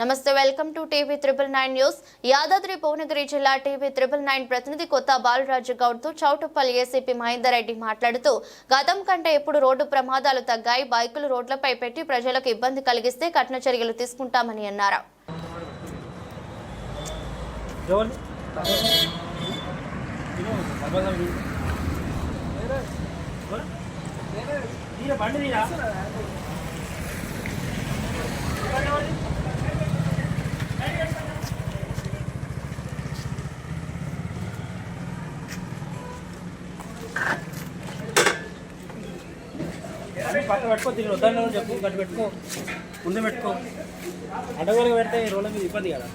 నమస్తే welcome to TV triple nine news. Yadadri Bhuvanagiri జిల్లా TV triple nine ప్రతినిధి కొత్త బాలరాజు గౌడ్తో చౌటుప్పల్ ఏసీపీ మహేందర్ రెడ్డి మాట్లాడుతూ గతం కంటే ఇప్పుడు రోడ్డు ప్రమాదాలు తగ్గాయి బైకులు రోడ్లపై పెట్టి ప్రజలకు ఇబ్బంది కలిగిస్తే కఠిన చర్యలు తీసుకుంటామని అన్నారు. బండి పక్క పెట్టుకో దీని వద్దని చెప్పు గట్టు పెట్టుకో. ముందు పెట్టుకో. అడగలుగా పెడితే ఈ రోడ్ల మీద ఇబ్బంది కదా.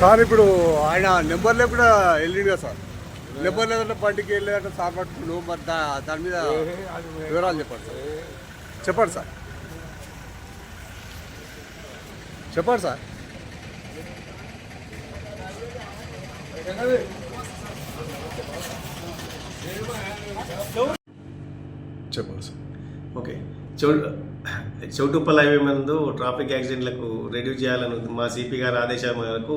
సార్ ఇప్పుడు ఆయన నెంబర్లో కూడా వెళ్ళిండు కదా సార్. నెంబర్ లేదంటే బండికి వెళ్ళేదంటే సార్ పట్టుకున్నావు మరి దా దాని మీద వివరాలు చెప్పండి సార్. చెప్పండి సార్. చెప్పండి సార్. చెప్పండి సార్. ఓకే. చౌ చౌటుప్పల్ హైవే మందు ట్రాఫిక్ యాక్సిడెంట్లకు రెడ్యూస్ చేయాలని మా సిపి గారి ఆదేశాల మేరకు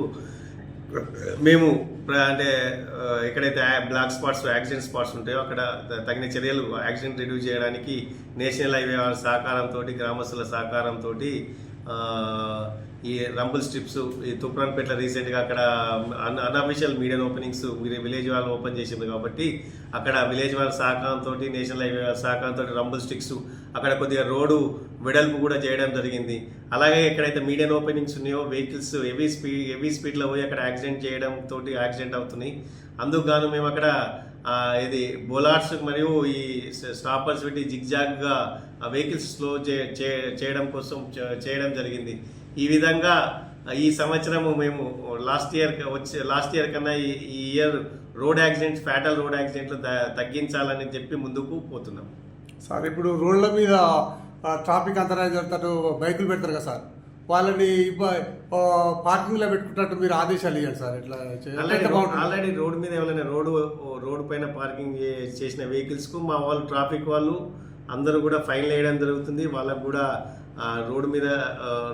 మేము అంటే ఎక్కడైతే బ్లాక్ స్పాట్స్ యాక్సిడెంట్ స్పాట్స్ ఉంటాయో అక్కడ తగిన చర్యలు యాక్సిడెంట్ రిడ్యూస్ చేయడానికి నేషనల్ హైవే సహకారంతో గ్రామస్తుల సహకారంతో ఈ రంబుల్ స్ట్రిప్స్ ఈ తుప్రాన్పేట రీసెంట్గా అక్కడ un unofficial media openings village వాళ్ళు ఓపెన్ చేసింది కాబట్టి అక్కడ విలేజ్ వాళ్ళ సహకారంతో నేషనల్ హైవే సహకారంతో రంబుల్ స్టిక్స్ అక్కడ కొద్దిగా రోడ్డు వెడల్పు కూడా చేయడం జరిగింది. అలాగే ఎక్కడైతే మీడియన్ ఓపెనింగ్స్ ఉన్నాయో వెహికల్స్ హెవీ స్పీడ్ హెవీ స్పీడ్లో పోయి అక్కడ యాక్సిడెంట్ చేయడం తోటి యాక్సిడెంట్ అవుతున్నాయి. అందుకు గాను మేము అక్కడ ఇది బోలార్స్ మరియు ఈ స్టాపర్స్ పెట్టి జిగ్జాగ్గా ఆ వెహికల్స్ స్లో చే- చేయడం కోసం చేయడం జరిగింది. ఈ విధంగా ఈ సంవత్సరము మేము లాస్ట్ ఇయర్ వచ్చే లాస్ట్ ఇయర్ కన్నా ఈ year road accidents fatal road యాక్సిడెంట్లు త- తగ్గించాలని చెప్పి ముందుకు పోతున్నాం. సార్ ఇప్పుడు రోడ్ల మీద ట్రాఫిక్ అంతరాయం జరుగుతాడు బైకులు పెడతారు కదా సార్? వాళ్ళని ఆ, పార్కింగ్లో పెట్టుకుంటట్టు మీరు ఆదేశాలు ఇవ్వండి సార్ ఇట్లా ఆల్రెడీ ఎంత బాగుంటుంది? ఆల్రెడీ రోడ్ మీద ఎవరైనా రోడ్డు రోడ్ పైన పార్కింగ్ చేసిన వెహికల్స్కు మా వాళ్ళు ట్రాఫిక్ వాళ్ళు అందరూ కూడా ఫైన్ వేయడం జరుగుతుంది. వాళ్ళకు కూడా రోడ్డు మీద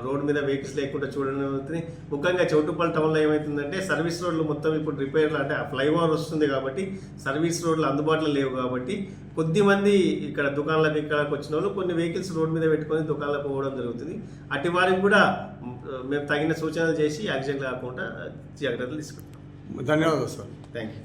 రోడ్డు మీద వెహికల్స్ లేకుండా చూడడం జరుగుతుంది. ముఖ్యంగా చౌటుప్పల్ టౌన్లో ఏమవుతుందంటే సర్వీస్ రోడ్లు మొత్తం ఇప్పుడు రిపేర్లు అంటే ఫ్లైఓవర్ వస్తుంది కాబట్టి సర్వీస్ రోడ్లు అందుబాటులో లేవు కాబట్టి కొద్ది మంది ఇక్కడ దుకాణాలకు ఇక్కడికి వచ్చిన వాళ్ళు కొన్ని వెహికల్స్ రోడ్ మీద పెట్టుకొని దుకాణాలకు పోవడం జరుగుతుంది. అటు వారికి కూడా మేము తగిన సూచనలు చేసి యాక్సిడెంట్ కాకుండా జాగ్రత్తలు తీసుకుంటాం. ధన్యవాదాలు సార్. Thank you